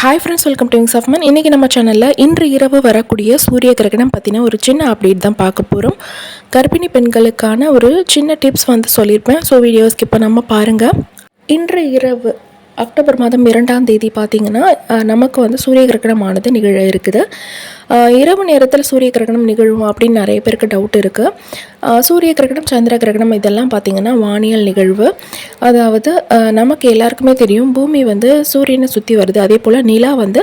Hi friends welcome to wings of man இன்றைக்கி நம்ம சேனலில் இன்று இரவு வரக்கூடிய சூரிய கிரகணம் பற்றின ஒரு சின்ன அப்டேட் தான் பார்க்க போகிறோம் கர்ப்பிணி பெண்களுக்கான ஒரு சின்ன டிப்ஸ் வந்து சொல்லியிருப்பேன் ஸோ வீடியோ ஸ்கிப் பண்ணாமல் பாருங்கள் இன்று இரவு அக்டோபர் மாதம் இரண்டாம் தேதி பார்த்திங்கன்னா நமக்கு வந்து சூரிய கிரகணமானது நிகழ இருக்குது. இரவு நேரத்தில் சூரிய கிரகணம் நிகழும் அப்படின்னு நிறைய பேருக்கு டவுட் இருக்குது சூரிய கிரகணம் சந்திர கிரகணம் இதெல்லாம் பார்த்திங்கன்னா வானியல் நிகழ்வு. அதாவது நமக்கு எல்லாருக்குமே தெரியும் பூமி வந்து சூரியனை சுற்றி வருது. அதே போல் நிலா வந்து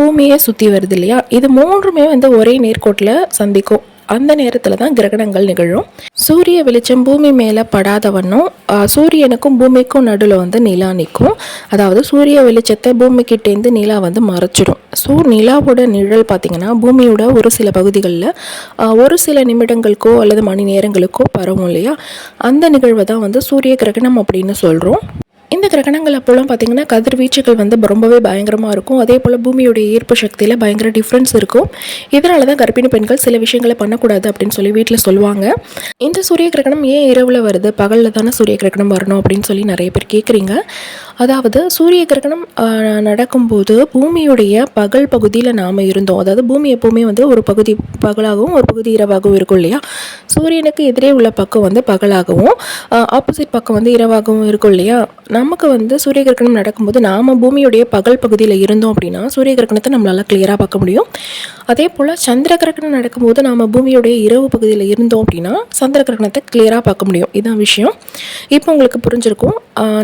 பூமியை சுற்றி வருது இல்லையா? இது மூன்றுமே வந்து ஒரே நேர்கோட்டில் சந்திக்கும். அந்த நேரத்தில் தான் கிரகணங்கள் நிகழும். சூரிய வெளிச்சம் பூமி மேலே படாத வண்ணம் சூரியனுக்கும் பூமிக்கும் நடுவில் வந்து நிலா நிற்கும் அதாவது சூரிய வெளிச்சத்தை பூமிக்கிட்டேருந்து நிலா வந்து மறைச்சிடும். ஸோ நிலாவோட நிழல் பார்த்திங்கன்னா பூமியோட ஒரு சில பகுதிகளில் ஒரு சில நிமிடங்களுக்கோ அல்லது மணி நேரங்களுக்கோ பரவும் இல்லையா? அந்த நிகழ்வை தான் வந்து சூரிய கிரகணம் அப்படின்னு சொல்கிறோம் இந்த கிரகணங்கள் அப்போல்லாம் பார்த்தீங்கன்னா கதிர்வீச்சுகள் வந்து ரொம்பவே பயங்கரமாக இருக்கும். அதே போல் பூமியோடைய ஈர்ப்பு சக்தியில் பயங்கர டிஃப்ரென்ஸ் இருக்கும். இதனால தான் கர்ப்பிணி பெண்கள் சில விஷயங்களை பண்ணக்கூடாது அப்படின்னு சொல்லி வீட்டில் சொல்லுவாங்க. இந்த சூரிய கிரகணம் ஏன் இரவில் வருது? பகலில் தானே சூரிய கிரகணம் வரணும் அப்படின்னு சொல்லி நிறைய பேர் கேட்குறீங்க அதாவது சூரிய கிரகணம் நடக்கும்போது பூமியுடைய பகல் பகுதியில் நாம் இருந்தோம். அதாவது பூமி எப்போவுமே வந்து ஒரு பகுதி பகலாகவும் ஒரு பகுதி இரவாகவும் இருக்கும் இல்லையா? சூரியனுக்கு எதிரே உள்ள பக்கம் வந்து பகலாகவும் ஆப்போசிட் பக்கம் வந்து இரவாகவும் இருக்கும் இல்லையா? நமக்கு வந்து சூரிய கிரகணம் நடக்கும்போது நாம் பூமியுடைய பகல் பகுதியில் இருந்தோம் அப்படின்னா சூரிய கிரகணத்தை நம்மளால் கிளியராக பார்க்க முடியும். அதே போல் சந்திர கிரகணம் நடக்கும்போது நாம் பூமியுடைய இரவு பகுதியில் இருந்தோம் அப்படின்னா சந்திர கிரகணத்தை கிளியராக பார்க்க முடியும். இதுதான் விஷயம். இப்போ உங்களுக்கு புரிஞ்சிருக்கும்.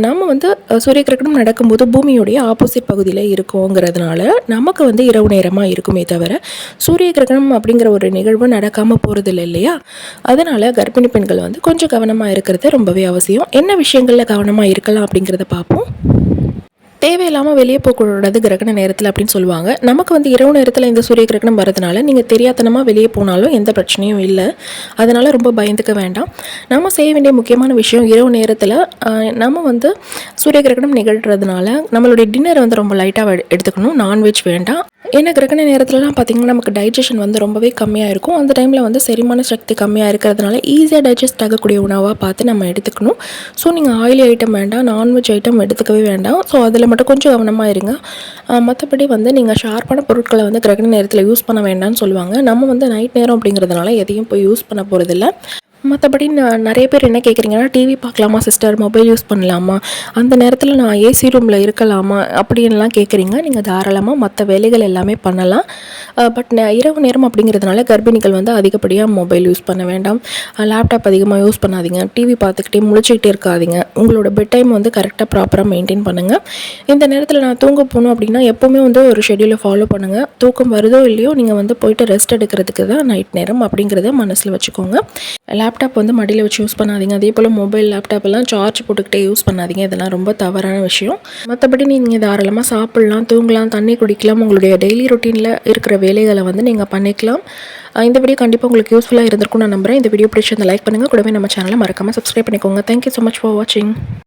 நாம் வந்து சூரிய சூரிய கிரகணம் நடக்கும்போது பூமியுடைய ஆப்போசிட் பகுதியில் இருக்கோங்கிறதுனால நமக்கு வந்து இரவு நேரமாக இருக்குமே தவிர சூரிய கிரகணம் அப்படிங்கிற ஒரு நிகழ்வு நடக்காமல் போகிறதில்ல இல்லையா? அதனால் கர்ப்பிணி பெண்கள் வந்து கொஞ்சம் கவனமாக இருக்கிறது ரொம்பவே அவசியம். என்ன விஷயங்களில் கவனமாக இருக்கலாம் அப்படிங்கிறத பார்ப்போம். தேவையில்லாமல் வெளியே போகக்கூடாது கிரகண நேரத்தில் அப்படின்னு சொல்லுவாங்க. நமக்கு வந்து இரவு நேரத்தில் இந்த சூரிய கிரகணம் வரதுனால நீங்கள் தெரியாதனமாக வெளியே போனாலும் எந்த பிரச்சனையும் இல்லை. அதனால் ரொம்ப பயந்துக்க வேண்டாம். நம்ம செய்ய வேண்டிய முக்கியமான விஷயம் இரவு நேரத்தில் நம்ம வந்து சூரிய கிரகணம் நிகழ்கிறதுனால நம்மளுடைய டின்னர் வந்து ரொம்ப லைட்டாக எடுத்துக்கணும். நான்வெஜ் வேண்டாம். ஏன்னா கிரகண நேரத்துலலாம் பார்த்திங்கன்னா நமக்கு டைஜஷன் வந்து ரொம்பவே கம்மியாக இருக்கும். அந்த டைமில் வந்து செரிமான சக்தி கம்மியாக இருக்கிறதுனால ஈஸியாக டைஜஸ்ட் ஆகக்கூடிய உணவாக பார்த்து நம்ம எடுத்துக்கணும். ஸோ நீங்கள் ஆயிலி ஐட்டம் வேண்டாம் நான்வெஜ் ஐட்டம் எடுத்துக்கவே வேண்டாம். ஸோ அதில் மட்டும் கொஞ்சம் கவனமாக இருங்க. மற்றபடி வந்து நீங்கள் ஷார்ப்பான பொருட்களை வந்து கிரகண நேரத்தில் யூஸ் பண்ண வேண்டாம்னு சொல்லுவாங்க. நம்ம வந்து நைட் நேரம் அப்படிங்கிறதுனால எதையும் போய் யூஸ் பண்ண போகிறதில்ல மற்றபடி நான் நிறைய பேர் என்ன கேட்குறீங்கன்னா டிவி பார்க்கலாமா சிஸ்டர் மொபைல் யூஸ் பண்ணலாமா? அந்த நேரத்தில் நான் ஏசி ரூமில் இருக்கலாமா? அப்படின்லாம் கேட்குறீங்க நீங்கள் தாராளமாக மற்ற வேலைகள் எல்லாமே பண்ணலாம். பட் இரவு நேரம் அப்படிங்கிறதுனால கர்ப்பிணிகள் வந்து அதிகப்படியாக மொபைல் யூஸ் பண்ண வேண்டாம். லேப்டாப் அதிகமாக யூஸ் பண்ணாதீங்க. டிவி பார்த்துக்கிட்டே முழிச்சிக்கிட்டே இருக்காதீங்க. உங்களோட பெட் டைம் வந்து கரெக்டாக ப்ராப்பராக மெயின்டைன் பண்ணுங்கள் இந்த நேரத்தில் நான் தூங்க போகணும் அப்படின்னா எப்போவுமே வந்து ஒரு ஷெடியூலை ஃபாலோ பண்ணுங்கள் தூக்கம் வருதோ இல்லையோ நீங்கள் வந்து போயிட்டு ரெஸ்ட் எடுக்கிறதுக்கு தான் நைட் நேரம் அப்படிங்கிறத மனசில் வச்சுக்கோங்க. லேப்டாப் வந்து மடியில் வச்சு யூஸ் பண்ணாதீங்க. அதே போல் மொபைல் லேப்டாப் எல்லாம் சார்ஜ் போட்டுக்கிட்டே யூஸ் பண்ணாதீங்க. இதெல்லாம் ரொம்ப தவறான விஷயம். மற்றபடி நீங்கள் தாராளமாக சாப்பிட்லாம் தூங்கலாம் தண்ணி குடிக்கலாம். உங்களுடைய டெய்லி ரொட்டீனில் இருக்கிற வேலைகளை வந்து நீங்கள் பண்ணிக்கலாம். இந்த வீடியோ கண்டிப்பாக உங்களுக்கு யூஸ்ஃபுல்லாக இருந்திருக்கும் நான் நம்புறேன். இந்த வீடியோ பிடிச்சிருந்த லைக் பண்ணுங்கள் கூடவே நம்ம சேனலை மறக்காமல் சப்ஸ்கிரைப் பண்ணிக்கோங்க. தேங்க்யூ ஸோ மச் ஃபார் வாட்சிங்